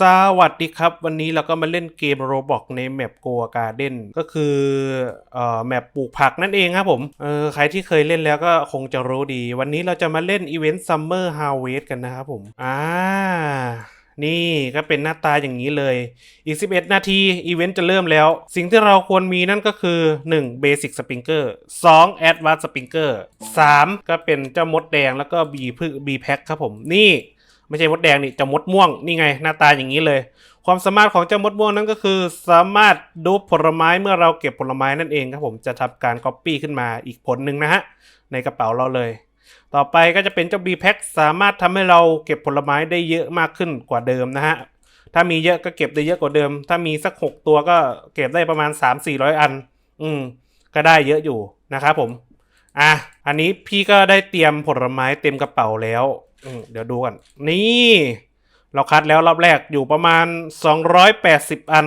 สวัสดีครับ วันนี้เราก็มาเล่นเกมโรบอกในแมปโกอาการ์เด้นก็คือเอ่อแมปปลูกผักนั่นเองครับผมเออใครที่เคยเล่นแล้วก็คงจะรู้ดี วันนี้เราจะมาเล่นอีเวนต์ซัมเมอร์ฮาวเวสกันนะครับผมอ่านี่ก็เป็นหน้าตาอย่างนี้เลย อีก 11 นาทีอีเวนต์จะเริ่มแล้ว สิ่งที่เราควรมีนั่นก็คือ 1. Basic Sprinkler 2. Advanced Sprinkler 3. ก็เป็นเจ้ามดแดงแล้วก็ B พึ่ง B Pack ครับผม นี่ ไม่ใช่มดแดงนี่เจะมดม่วงนี่ไงหน้าตาอย่างนี้เลย ความสามารถของเจ้ามดม่วงนั่นก็คือ สามารถดูผลไม้เมื่อเราเก็บผลไม้นั่นเองครับผมจะทำการ Copy ขึ้นมาอีกผลหนึ่งนะฮะในกระเป๋าเราเลย ต่อไปก็จะเป็นเจ้า B Pack สามารถทำให้เราเก็บผลไม้ได้เยอะมากขึ้นกว่าเดิมนะฮะถ้ามีเยอะก็เก็บได้เยอะกว่าเดิม ถ้ามีสัก 6 ตัวก็เก็บได้ประมาณ 3-400 อัน อืม ก็ได้เยอะอยู่นะครับผม อะ อันนี้พี่ก็ได้เตรียมผลไม้เต็มกระเป๋าแล้วเดี๋ยวดูกัน นี่ เราคัดแล้วรอบแรกอยู่ประมาณ 280 อัน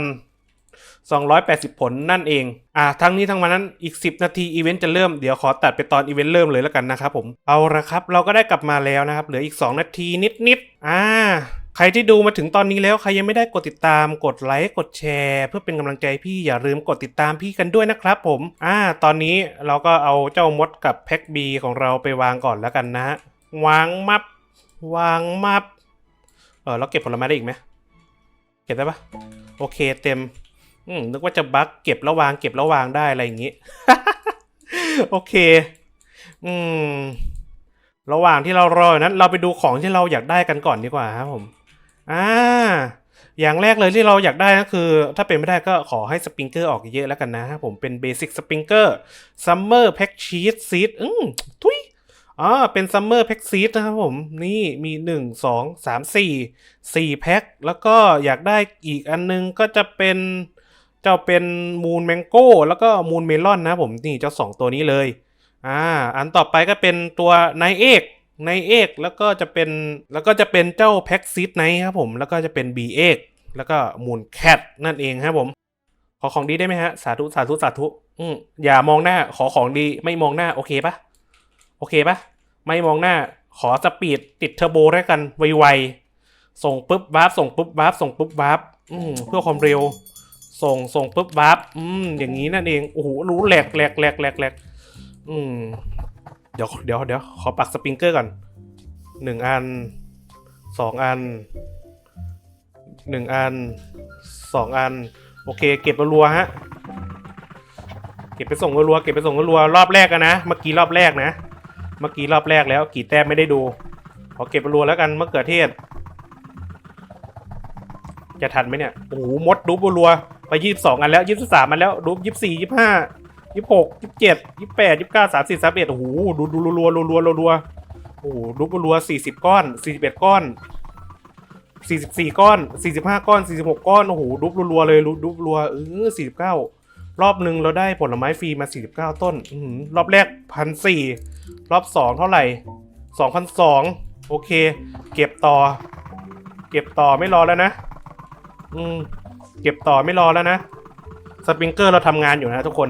280 ผลนั่นเอง อะทั้งนี้ทั้งวันนั้นอีก 10 นาทีอีเวนต์จะเริ่ม เดี๋ยวขอตัดไปตอนอีเวนต์เริ่มเลยแล้วกันนะครับผม เอาละครับ เราก็ได้กลับมาแล้วนะครับ เหลืออีก 2 นาทีนิดๆ อ่า ใครที่ดูมาถึงตอนนี้แล้วใครยังไม่ได้กดติดตามกดไลค์กดแชร์ เพื่อเป็นกำลังใจพี่อย่าลืมกดติดตามพี่กันด้วยนะครับผมอ่าตอนนี้เราก็เอาเจ้ามดกับแพ็กบีของเราไปวางก่อนแล้วกันนะฮะวางมับวางมับเออเราเก็บผลไม้ได้อีกไหมเก็บได้ปะโอเคเต็มอืมนึกว่าจะบั๊กเก็บแล้ววางเก็บแล้ววางได้อะไรอย่างงี้ โอเค อืม ระหว่างที่เรารออยู่นั้น เราไปดูของที่เราอยากได้กันก่อนดีกว่าครับผม อ่า อย่างแรกเลยที่เราอยากได้ก็คือ ถ้าเป็นไม่ได้ก็ขอให้สปริงเกอร์ออกเยอะๆแล้วกันนะครับผมเป็นเบสิกสปริงเกอร์ซัมเมอร์แพ็กชีสซีดอืมทุยอ๋อเป็นซัมเมอร์แพ็กซีดนะครับผม นี่มีหนึ่งสองสามสี่สี่แพ็คแล้วก็อยากได้อีกอันนึงก็จะเป็นเจ้าเป็นมูนแมงโก้แล้วก็มูนเมลอนนะครับผมนี่เจ้าสองตัวนี้เลย อ่า อันต่อไปก็เป็นตัวไนเอก ไนเอกแล้วก็จะเป็นแล้วก็จะเป็นเจ้าแพ็กซีดไนครับผม แล้วก็จะเป็นบีเอกแล้วก็มูนแคทนั่นเองครับผม ขอของดีได้ไหมฮะ สาธุสาธุสาธุอืมอย่ามองหน้าขอของดีไม่มองหน้าโอเคปะโอเคปะไม่มองหน้าขอสปีดติดเทอร์โบด้วกันไวๆส่งปุ๊บวาร์ปส่งปุ๊บวาร์ปส่งปุ๊บวาร์ปอืมเพื่อความเร็ว ส่งส่งปุ๊บวาร์ปอืมอย่างนี้นั่นเองโอ้โหรู้แหลกแหลกแหลกแหลกแหลกอืม ดี๋ยวเดี๋ยวเดี๋ยวขอปักสปริงเกอร์ก่อนหนึ่งอันสองอันหนึ่งอันสองอัน โอเค เก็บรัวๆฮะ เก็บไปส่งรัวๆเก็บไปส่งรัวๆรอบแรกอะนะเมื่อกี้รอบแรกนะ เมื่อกี้รอบแรกแล้ว กี่แต้มไม่ได้ดูขอเก็บรัวแล้วกันมะเขือเทศ จะทันไหมเนี่ยโอ้โหมดดูรัวไปยี่สิบสองอันแล้วยี่สิบสามอันแล้วดูยี่สิบสี่ยี่สิบห้า ยี่สิบหกยี่สิบเจ็ดยี่สิบแปดยี่สิบเก้าสามสิบสามเอ็ดโอ้โหดูดูรัวๆรัวๆรัวโอ้โหดูรัวสี่สิบก้อนสี่สิบเอ็ดก้อนสี่สิบสี่ก้อนสี่สิบห้าก้อนสี่สิบหกก้อนโอ้โหดูรัวเลยดูรัวเออสี่สิบเก้ารอบหนึ่งเราได้ผลไม้ฟรีมาสี่สิบเก้าต้นรอบแรกพันสี่รอบสองเท่าไหร่สองพันสองโอเค เก็บต่อ เก็บต่อไม่รอแล้วนะ อืม เก็บต่อไม่รอแล้วนะ สปริงเกอร์เราทำงานอยู่นะทุกคน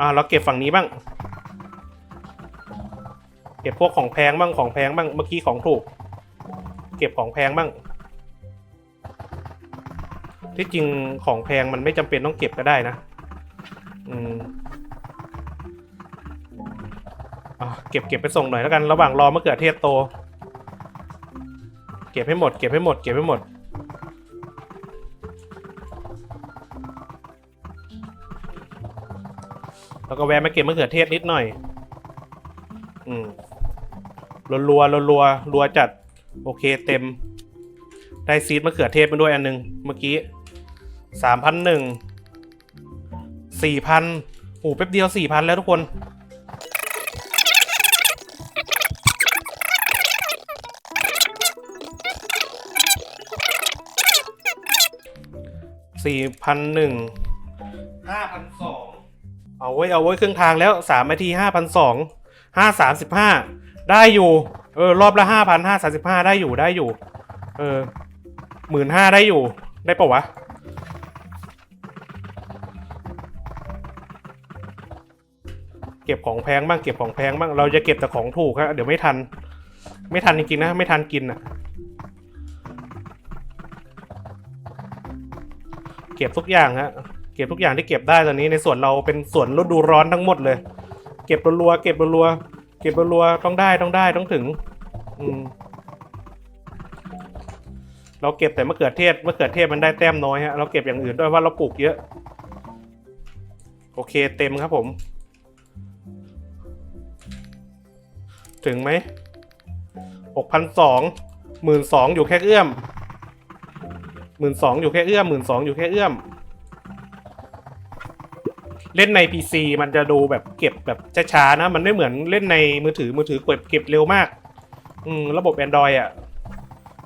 อ่าเราเก็บฝั่งนี้บ้าง เก็บพวกของแพงบ้างของแพงบ้างเมื่อกี้ของถูก เก็บของแพงบ้าง ที่จริงของแพงมันไม่จำเป็นต้องเก็บก็ได้นะ อืมอะเก็บเก็บไปส่งหน่อยแล้วกันระหว่างรอมะเขือเทศโต เก็บให้หมด เก็บให้หมด เก็บให้หมด ก็แวะมาเก็บมะเขือเทศนิดหน่อย อืมรัวรัวรัวรัวรัวจัด โอเคเต็ม ได้ซีดมะเขือเทศมาด้วยอันหนึง เมื่อกี้สามพันหนึ่งสี่พันโอ้แป๊บเดียวสี่พันแล้วทุกคน สี่พันหนึ่งห้าพันสอง เอาไว้เอาไว้ครึ่งทางแล้วสามนาทีห้าพันสองห้าสามสิบห้าได้อยู่เออรอบละห้าพันห้าสามสิบห้าได้อยู่ได้อยู่ เออหมื่นห้าได้อยู่ ได้ปะวะเก็บของแพงบ้างเก็บของแพงบ้างเราจะเก็บแต่ของถูกครับเดี๋ยวไม่ทัน ไม่ทันจริงๆนะไม่ทันกินอะเก็บทุกอย่างฮะ เก็บทุกอย่างที่เก็บได้ตอนนี้ในส่วนเราเป็นส่วนฤดูร้อนทั้งหมดเลย เก็บรัวๆเก็บรัวๆเก็บรัวๆต้องได้ต้องได้ต้องถึง อืมเราเก็บแต่มะเขือเทศมะเขือเทศมันได้แต้มน้อยฮะเราเก็บอย่างอื่นด้วยว่าเราปลูกเยอะ โอเคเต็มครับผม ถึงไหมหกพันสองหมื่นสองอยู่แค่เอื้อมหมื่นสองอยู่แค่เอื้อมหมื่นสองอยู่แค่เอื้อม เล่นใน PC มันจะดูแบบเก็บแบบช้าๆนะ มันไม่เหมือนเล่นในมือถือมือถือเก็บเก็บเร็วมาก อืมระบบ Android อะ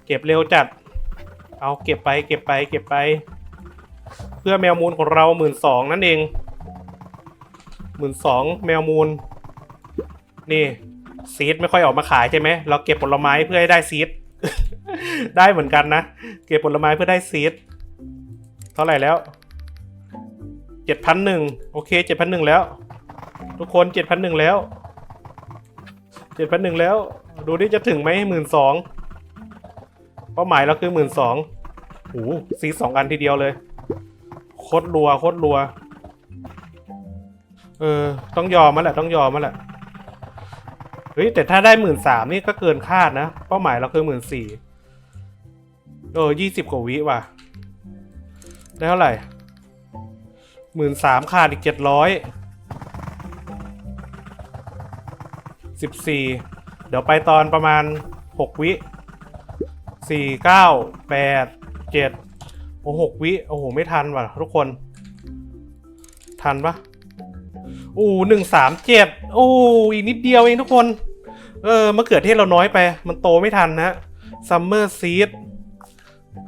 เก็บเร็วจัด เอาเก็บไปเก็บไปเก็บไป เพื่อแมวมูลของเราหมื่นสองนั่นเองหมื่นสองแมวมูล นี่ซีดไม่ค่อยออกมาขายใช่ไหมเราเก็บผลไม้เพื่อให้ได้ซีดได้เหมือนกันนะ เก็บผลไม้เพื่อได้ซีดเท่าไหร่แล้ว เจ็ดพันหนึ่งโอเคเจ็ดพันหนึ่งแล้ว ทุกคนเจ็ดพันหนึ่งแล้วเจ็ดพันหนึ่งแล้ว ดูดิจะถึงไหมหมื่นสองเป้าหมายเราคือหมื่นสองโอ้ซีสองอันทีเดียวเลยโคตรรัวโคตรรัว เออ ต้องยอมมาแหละต้องยอมมาแหละเฮ้ยแต่ถ้าได้หมื่นสามนี่ก็เกินคาดนะ เป้าหมายเราคือหมื่นสี่เออยี่สิบกว่าวิว่ะ ได้เท่าไหร่ หมื่นสามขาดอีกเจ็ดร้อยสิบสี่เดี๋ยวไปตอนประมาณหกวิสี่เก้าแปดเจ็ดโอ้หกวิ โอ้โห ไม่ทันว่ะทุกคน ทันปะอู้หนึ่งสามเจ็ดโอ้อีกนิดเดียวเองทุกคน เออมะเขือเทศเราน้อยไป มันโตไม่ทันนะซัมเมอร์ซีด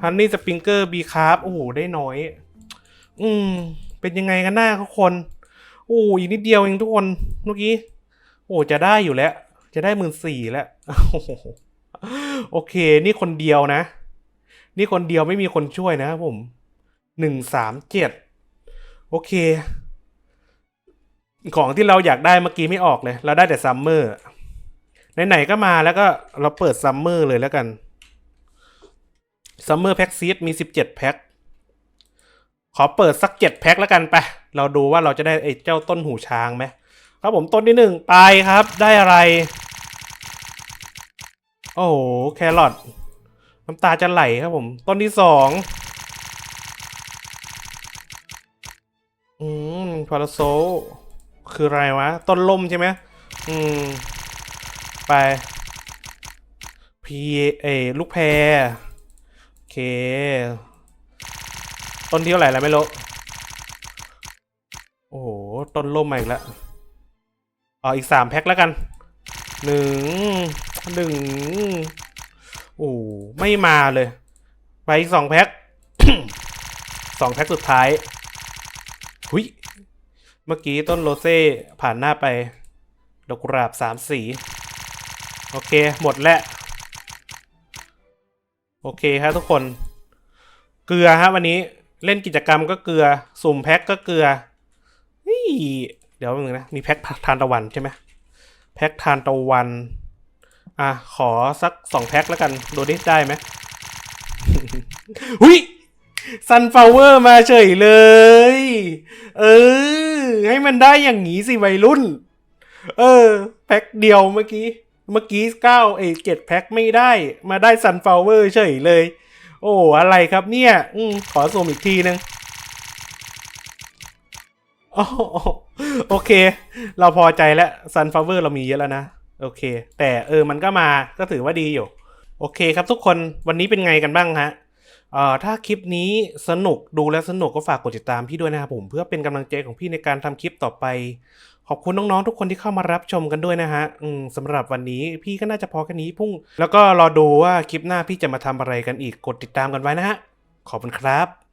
ฮันนี่สปริงเกอร์บีคาร์โอ้โห ได้น้อย อืม เป็นยังไงกันหน้าทุกคน โอ้อีกนิดเดียวเองทุกคนเมื่อกี้ โอ้จะได้อยู่แล้ว จะได้หมื่นสี่แล้วโอ้โหโอเค นี่คนเดียวนะ นี่คนเดียวไม่มีคนช่วยนะครับผมหนึ่งสามเจ็ดโอเค ของที่เราอยากได้เมื่อกี้ไม่ออกเลย เราได้แต่ซัมเมอร์ไหนๆก็มาแล้วก็เราเปิดซัมเมอร์เลยแล้วกันซัมเมอร์แพ็กซีดมีสิบเจ็ดแพ็ค ขอเปิดสักเจ็ดแพ็คแล้วกันไป เราดูว่าเราจะได้ไอ้เจ้าต้นหูช้างไหมครับผมต้นที่หนึ่งไปครับ ได้อะไร โอ้โห แครอทน้ำตาจะไหลครับผม ต้นที่สองอืมพาราโซ คืออะไรวะ ต้นลมใช่ไหมอืม ไปพีเอลูกแพรโอเค ต้นที่เท่าไหร่แล้วไม่รู้โอ้โห ต้นล่มมาอีกแล้วอ๋ออีกสามแพ็คแล้วกันหนึ่งหนึ่งโอ้ไม่มาเลย ไปอีกสองแพ็คสองแพ็คสุดท้ายหุยเมื่อกี้ต้นโรเซ่ผ่านหน้าไป ดอกกุหลาบสามสี โอเค หมดแล้ว โอเคครับทุกคน เกลือฮะวันนี้ เล่นกิจกรรมก็เกลือ สุ่มแพ็คก็เกลือนี่เดี๋ยวนึงนะ มีแพ็คทานตะวันใช่ไหมแพ็คทานตะวัน อะ ขอสักสองแพ็คแล้วกัน ดูดิได้ไหมหุยซันฟลาเวอร์มาเฉยเลย เออ ให้มันได้อย่างนี้สิวัยรุ่น เออ แพ็คเดียวเมื่อกี้ เมื่อกี้เก้าเอเจ็ดแพ็คไม่ได้ มาได้ซันฟลาเวอร์เฉยเลย โอ้อะไรครับเนี่ยอืมขอส่งอีกทีนึงโอ้โหโอเค เราพอใจแล้วซันฟลาเวอร์เรามีเยอะแล้วนะ โอเค แต่เออมันก็มาก็ถือว่าดีอยู่ โอเคครับทุกคนวันนี้เป็นไงกันบ้างฮะเอ่อถ้าคลิปนี้สนุกดูแล้วสนุกก็ฝากกดติดตามพี่ด้วยนะครับผมเพื่อเป็นกำลังใจของพี่ในการทำคลิปต่อไป ขอบคุณน้องๆทุกคนที่เข้ามารับชมกันด้วยนะฮะสำหรับวันนี้พี่ก็น่าจะพอแค่นี้พุ่ง แล้วก็รอดูว่าคลิปหน้าพี่จะมาทำอะไรกันอีกกดติดตามกันไว้นะฮะขอบคุณครับ